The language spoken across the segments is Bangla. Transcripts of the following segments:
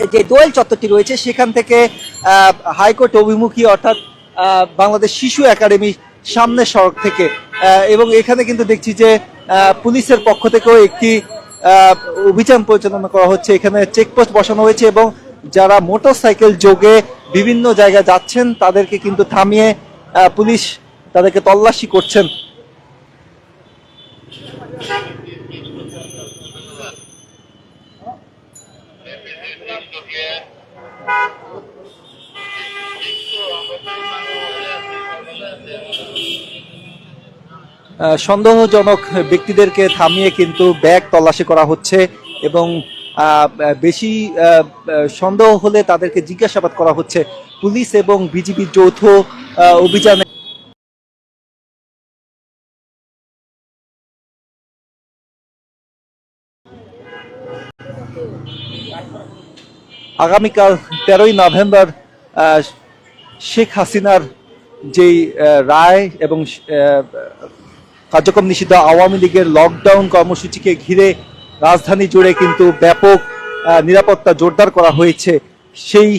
যে দোয়েল চত্বরটি রয়েছে, সেখান থেকে হাইকোর্ট অভিমুখী, অর্থাৎ বাংলাদেশ শিশু একাডেমি সামনের সড়ক থেকে এবং এখানে কিন্তু দেখছি যে পুলিশের পক্ষ থেকেও একটি অভিযান পরিচালনা করা হচ্ছে। এখানে চেকপোস্ট বসানো হয়েছে এবং যারা মোটরসাইকেল যোগে বিভিন্ন জায়গায় যাচ্ছেন, তাদেরকে কিন্তু থামিয়ে পুলিশ তাদেরকে তল্লাশি করছেন। সন্দেহজনক ব্যক্তিদেরকে থামিয়ে কিন্তু ব্যাগ তল্লাশি করা হচ্ছে এবং বেশি সন্দেহ হলে তাদেরকে জিজ্ঞাসাবাদ করা হচ্ছে। পুলিশ এবং বিজিবির যৌথ অভিযানে আগামীকাল তেরোই নভেম্বর শেখ হাসিনার যেই রায় এবং কার্যক্রম নিষিদ্ধ আওয়ামী লীগের লকডাউন কর্মসূচিকে ঘিরে রাজধানী জুড়ে কিন্তু ব্যাপক নিরাপত্তা জোরদার করা হয়েছে। সেই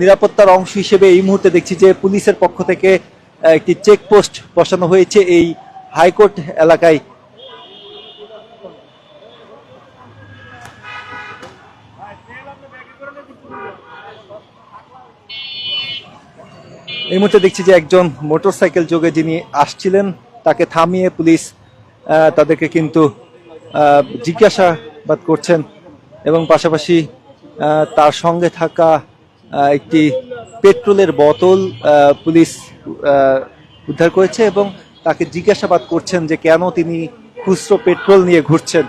নিরাপত্তার অংশ হিসেবে এই মুহূর্তে দেখছি যে পুলিশের পক্ষ থেকে একটি চেকপোস্ট বসানো হয়েছে এই হাইকোর্ট এলাকায়। এই মুহূর্তে দেখছি যে একজন মোটরসাইকেল যোগে যিনি আসছিলেন, তাকে থামিয়ে পুলিশ তাদেরকে কিন্তু জিজ্ঞাসাবাদ করছেন এবং পাশাপাশি তার সঙ্গে থাকা একটি পেট্রোলের বোতল পুলিশ উদ্ধার করেছে এবং তাকে জিজ্ঞাসাবাদ করছেন যে কেন তিনি খুচরো পেট্রোল নিয়ে ঘুরছেন।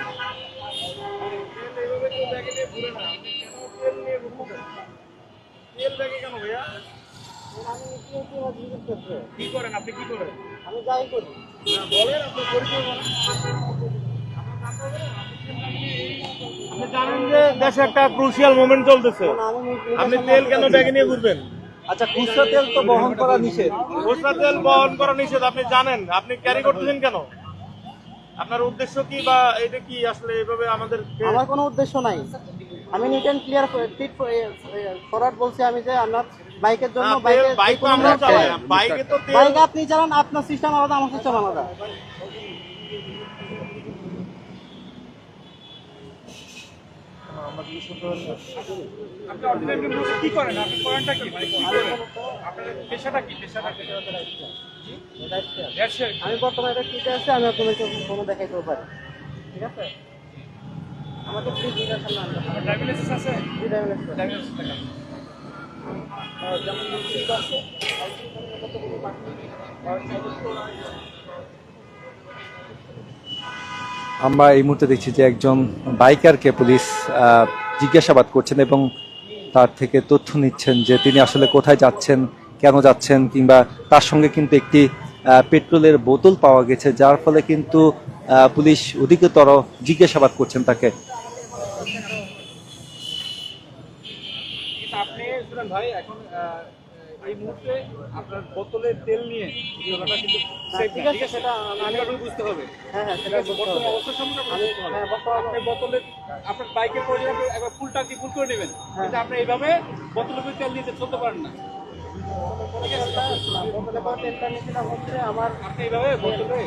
কি করেন? আপনি কি করেন? আমি যাই করি। বলেন আপনি পরিচয় বলেন। আপনি জানেন যে দেশে একটা ক্রুশিয়াল মোমেন্ট চলতেছে। আপনি তেল কেন ব্যাগে নিয়ে ঘুরবেন? আচ্ছা খুচরো তেল তো বহন করা নিষেধ। খুচরা তেল বহন করা নিষেধ আপনি জানেন। আপনি ক্যারি করতেছেন কেন? আপনার উদ্দেশ্য কি বা এটা কি আসলে এভাবে আমাদের আমার কোনো উদ্দেশ্য নাই। আমি নিট অ্যান্ড ক্লিয়ার ফরওয়ার্ড বলছি আমি যে আমার বাইকের জন্য বাইকে বাইক তো আমরা চালাই না বাইকে তো তেল বাইক আপনি চালান আপনার সিস্টেম আলাদা আমার সিস্টেম আলাদা। কি করেন আপনি করেনটা কি মানে কি করেন আপনার পেশাটা কি পেশাটা কি ব্যবসা আমি বর্তমানে এটা কিতে আছে আমি আপনাকে পারি ঠিক আছে? আমাকে প্লিজ ড্রাইভিং লাইসেন্স আছে ড্রাইভিং লাইসেন্স আমরা এই মুহূর্তে দেখছি যে একজন বাইকারকে পুলিশ জিজ্ঞাসাবাদ করছেন এবং তার থেকে তথ্য নিচ্ছেন যে তিনি আসলে কোথায় যাচ্ছেন, কেন যাচ্ছেন, কিংবা তার সঙ্গে কিন্তু একটি পেট্রোলের বোতল পাওয়া গেছে, যার ফলে কিন্তু পুলিশ অধিকতর জিজ্ঞাসাবাদ করছেন তাকে। আপনি ভাই এখন এই মুহূর্তে আপনার বোতলের তেল নিয়ে চলাটা কিন্তু ঠিক আছে, সেটা আমি- বুঝতে হবে। হ্যাঁ হ্যাঁ ঠিক সেটা বর্তমান অবস্থা সম্পর্কে আমি হ্যাঁ আপনি বোতলের আপনার বাইকের প্রয়োজন একবার ফুল টাঙ্কি ফুল করে নেবেন? কিন্তু আপনি এইভাবে উপর তেল দিতে চলতে পারেন না। বোতলে আমার আপনি এইভাবে বোতলে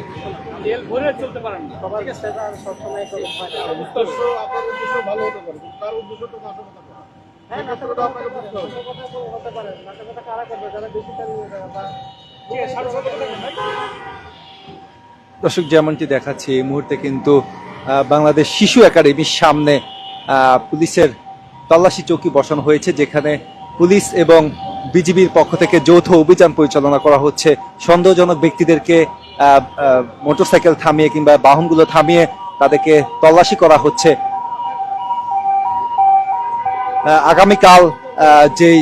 তেল ভরে চলতে পারেন না। সবার সেটা সবসময় হয় আপনার উদ্দেশ্য ভালো হতে পারে তার উদ্দেশ্য তো। হ্যাঁ দর্শক, যেমনটি দেখাচ্ছি, এই মুহূর্তে কিন্তু বাংলাদেশ শিশু একাডেমির সামনে পুলিশের তল্লাশি চৌকি বসানো হয়েছে, যেখানে পুলিশ এবং বিজিবির পক্ষ থেকে যৌথ অভিযান পরিচালনা করা হচ্ছে। সন্দেহজনক ব্যক্তিদেরকে মোটরসাইকেল থামিয়ে কিংবা বাহনগুলো থামিয়ে তাদেরকে তল্লাশি করা হচ্ছে। আগামীকাল যেই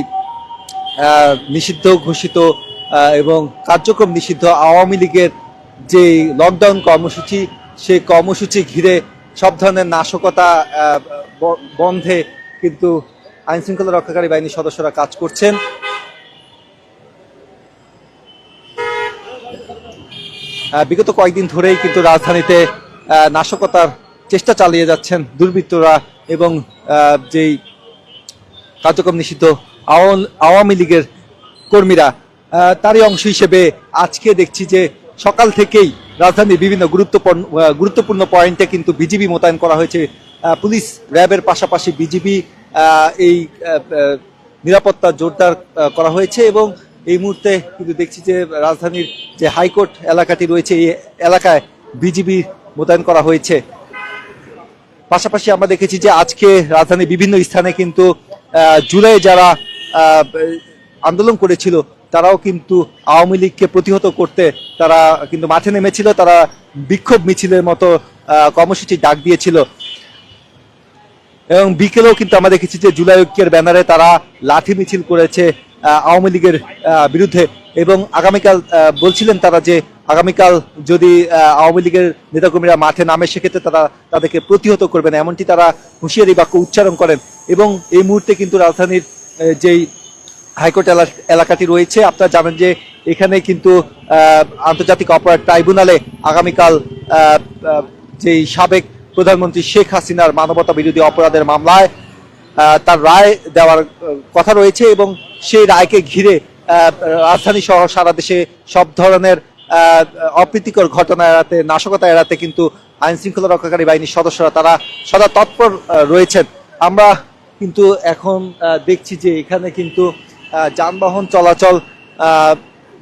নিষিদ্ধ ঘোষিত এবং কার্যক্রম নিষিদ্ধ আওয়ামী লীগের যে লকডাউন কর্মসূচি, সেই কর্মসূচি ঘিরে সব ধরনের নাশকতা বন্ধে কিন্তু আইন শৃঙ্খলা রক্ষাকারী বাহিনীর সদস্যরা কাজ করছেন। বিগত কয়েকদিন ধরেই কিন্তু রাজধানীতে নাশকতার চেষ্টা চালিয়ে যাচ্ছেন দুর্বৃত্তরা এবং যেই কার্যক্রম নিষিদ্ধ আওয়াম- লীগের কর্মীরা তারই অংশ হিসেবে আজকে দেখছি যে সকাল থেকেই রাজধানীর বিভিন্ন গুরুত্বপূর্ণ গুরুত্বপূর্ণ পয়েন্টে কিন্তু বিজিবি মোতায়েন করা হয়েছে। পুলিশ র্যাবের পাশাপাশি বিজিবি এই নিরাপত্তা জোরদার করা হয়েছে এবং এই মুহূর্তে কিন্তু দেখছি যে রাজধানীর যে হাইকোর্ট এলাকাটি রয়েছে, এই এলাকায় বিজিবি মোতায়েন করা হয়েছে। পাশাপাশি আমরা দেখেছি যে আজকে রাজধানীর বিভিন্ন স্থানে কিন্তু জুলাই যারা আন্দোলন করেছিল, তারাও কিন্তু আওয়ামী লীগকে প্রতিহত করতে তারা কিন্তু মাঠে নেমেছিল, তারা বিক্ষোভ মিছিলের মতো কর্মসূচি ডাক দিয়েছিল। এবং বিকেলেও কিন্তু আমরা দেখেছি যে জুলাই ঐক্যের ব্যানারে তারা লাঠি মিছিল করেছে আওয়ামী লীগের বিরুদ্ধে। এবং আগামীকাল বলছিলেন তারা যে আগামীকাল যদি আওয়ামী লীগের নেতাকর্মীরা মাঠে নামে, সেক্ষেত্রে তারা তাদেরকে প্রতিহত করবেন, এমনটি তারা হুঁশিয়ারি বাক্য উচ্চারণ করেন। এবং এই মুহূর্তে কিন্তু রাজধানীর যেই হাইকোর্ট এলা- এলাকাটি রয়েছে, আপনারা জানেন যে এখানে কিন্তু আন্তর্জাতিক অপরাধ ট্রাইব্যুনালে আগামীকাল যেই সাবেক প্রধানমন্ত্রী শেখ হাসিনার মানবতা বিরোধী অপরাধের মামলায় তার রায় দেওয়ার কথা রয়েছে এবং সেই রায়কে ঘিরে রাজধানী সহ সারা দেশে সব ধরনের অপ্রীতিকর ঘটনা এড়াতে, নাশকতা এড়াতে কিন্তু আইন শৃঙ্খলা রক্ষাকারী বাহিনীর সদস্যরা, তারা সদা তৎপর রয়েছেন। আমরা কিন্তু এখন দেখছি যে এখানে কিন্তু যানবাহন চলাচল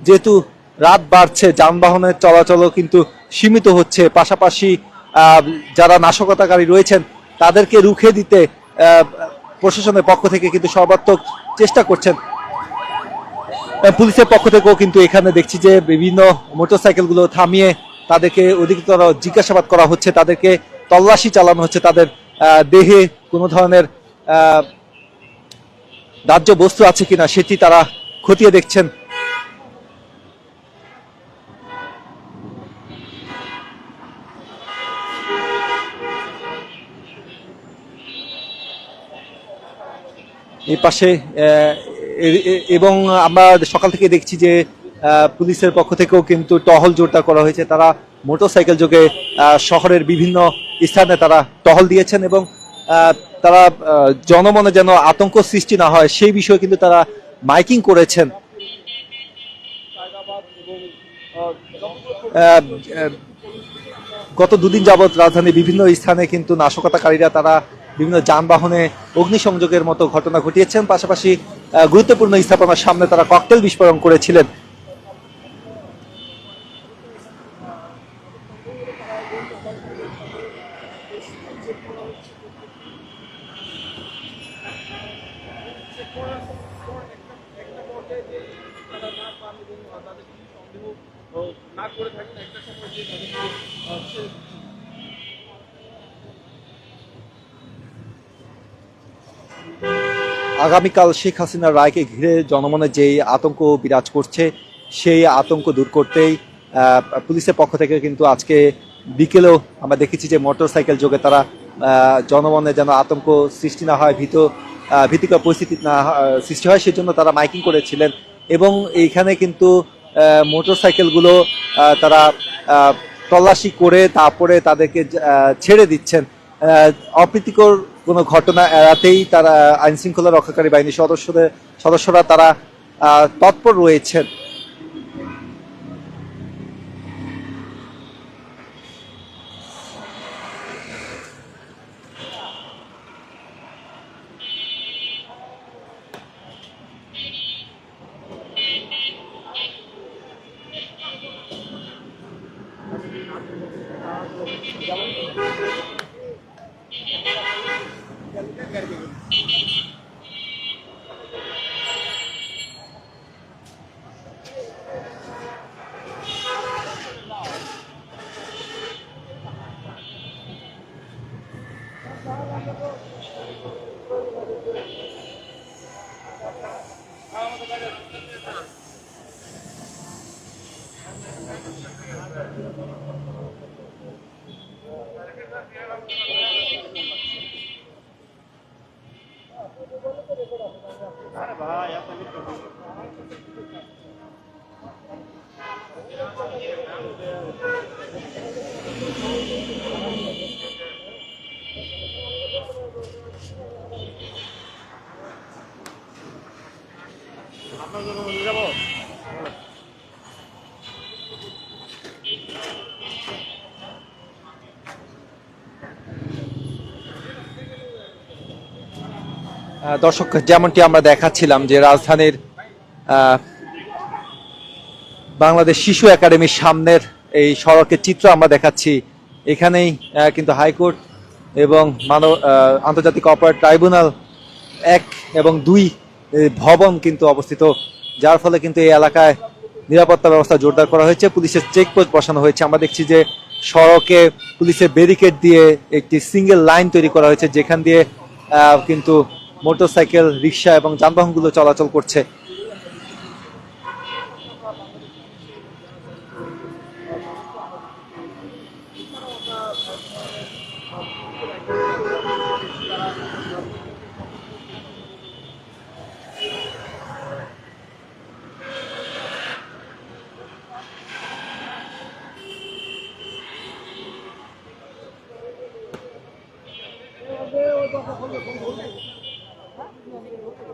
যেহেতু রাত বাড়ছে, যানবাহনের চলাচলও কিন্তু সীমিত হচ্ছে। পাশাপাশি যারা নাশকতাকারী রয়েছেন, তাদেরকে রুখে দিতে প্রশাসনের পক্ষ থেকে কিন্তু সর্বাত্মক চেষ্টা করছেন। পুলিশের পক্ষ থেকেও কিন্তু এখানে দেখছি যে বিভিন্ন মোটরসাইকেলগুলো থামিয়ে তাদেরকে অধিকতর জিজ্ঞাসাবাদ করা হচ্ছে, তাদেরকে তল্লাশি চালানো হচ্ছে, তাদের দেহে কোনো ধরনের দাহ্য বস্তু আছে কিনা সেটি তারা খতিয়ে দেখছেন। এই পাশে এবং আমরা সকাল থেকে দেখছি যে পুলিশের পক্ষ থেকেও কিন্তু টহল জোরদার করা হয়েছে। তারা মোটরসাইকেল যোগে শহরের বিভিন্ন স্থানে তারা টহল দিয়েছেন এবং তারা জনমনে যেন আতঙ্ক সৃষ্টি না হয়, সেই বিষয়ে কিন্তু তারা মাইকিং করেছেন। গত দুদিন যাবৎ রাজধানীর বিভিন্ন স্থানে কিন্তু নাশকতাকারীরা তারা বিভিন্ন যানবাহনে অগ্নিসংযোগের মতো ঘটনা ঘটিয়েছেন। পাশাপাশি গুরুত্বপূর্ণ স্থাপনার সামনে তারা ককটেল বিস্ফোরণ করেছিলেন। আগামীকাল শেখ হাসিনার রায়কে ঘিরে জনমনে যেই আতঙ্ক বিরাজ করছে, সেই আতঙ্ক দূর করতেই পুলিশের পক্ষ থেকে কিন্তু আজকে বিকেলেও আমরা দেখেছি যে মোটরসাইকেল যোগে তারা জনমনে যেন আতঙ্ক সৃষ্টি না হয়, ভীত ভীতিকর পরিস্থিতি না সৃষ্টি হয়, সেজন্য তারা মাইকিং করেছিলেন এবং এইখানে কিন্তু মোটরসাইকেলগুলো তারা তল্লাশি করে তারপরে তাদেরকে ছেড়ে দিচ্ছেন। অপ্রীতিকর কোনো ঘটনা এড়াতেই তারা আইনশৃঙ্খলা রক্ষাকারী বাহিনীর সদস্যদের সদস্যরা তারা তৎপর রয়েছেন। আপনার জন্য যাব? দর্শক, যেমনটি আমরা দেখাচ্ছিলাম যে রাজধানীর বাংলাদেশ শিশু একাডেমির সামনের এই সড়কের চিত্র আমরা দেখাচ্ছি। এখানেই কিন্তু হাইকোর্ট এবং মানব আন্তর্জাতিক অপরাধ ট্রাইব্যুনাল এক এবং দুই ভবন কিন্তু অবস্থিত। যার ফলে কিন্তু এই এলাকায় নিরাপত্তা ব্যবস্থা জোরদার করা হয়েছে। পুলিশের চেকপোস্ট বসানো হয়েছে। আমরা দেখছি যে সড়কে পুলিশের ব্যারিকেড দিয়ে একটি সিঙ্গেল লাইন তৈরি করা হয়েছে, যেখান দিয়ে কিন্তু মোটরসাইকেল রিক্সা এবং যানবাহনগুলো চলাচল করছে।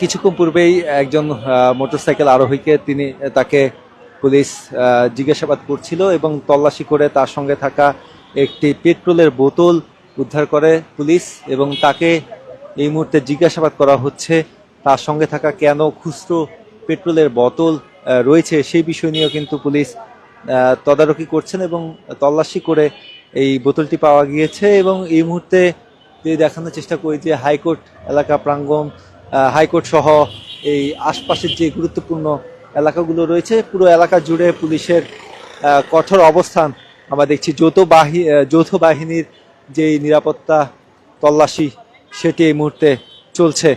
কিছুক্ষণ পূর্বেই একজন মোটরসাইকেল আরোহীকে তিনি তাকে পুলিশ জিজ্ঞাসাবাদ করছিল এবং তল্লাশি করে তার সঙ্গে থাকা একটি পেট্রোলের বোতল উদ্ধার করে পুলিশ এবং তাকে এই মুহূর্তে জিজ্ঞাসাবাদ করা হচ্ছে তার সঙ্গে থাকা কেন খুচরো পেট্রোলের বোতল রয়েছে সেই বিষয় নিয়েও কিন্তু পুলিশ তদারকি করছেন এবং তল্লাশি করে এই বোতলটি পাওয়া গিয়েছে এবং এই মুহূর্তে দেখানোর চেষ্টা করি যে হাইকোর্ট এলাকা প্রাঙ্গণ হাইকোর্ট সহ এই আশপাশের যে গুরুত্বপূর্ণ এলাকাগুলো রয়েছে, পুরো এলাকা জুড়ে পুলিশের কঠোর অবস্থান আমরা দেখছি। যৌথ বাহি যৌথ বাহিনীর যে নিরাপত্তা তল্লাশি, সেটি এই মুহূর্তে চলছে।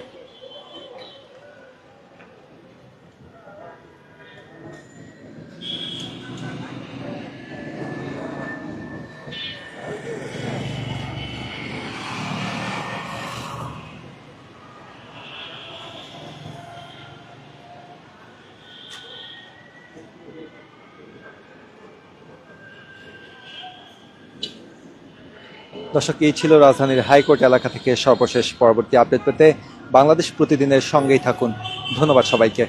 দর্শক, এই ছিল রাজধানীর হাইকোর্ট এলাকা থেকে সর্বশেষ পরবর্তী আপডেট পেতে বাংলাদেশ প্রতিদিনের সঙ্গেই থাকুন। ধন্যবাদ সবাইকে।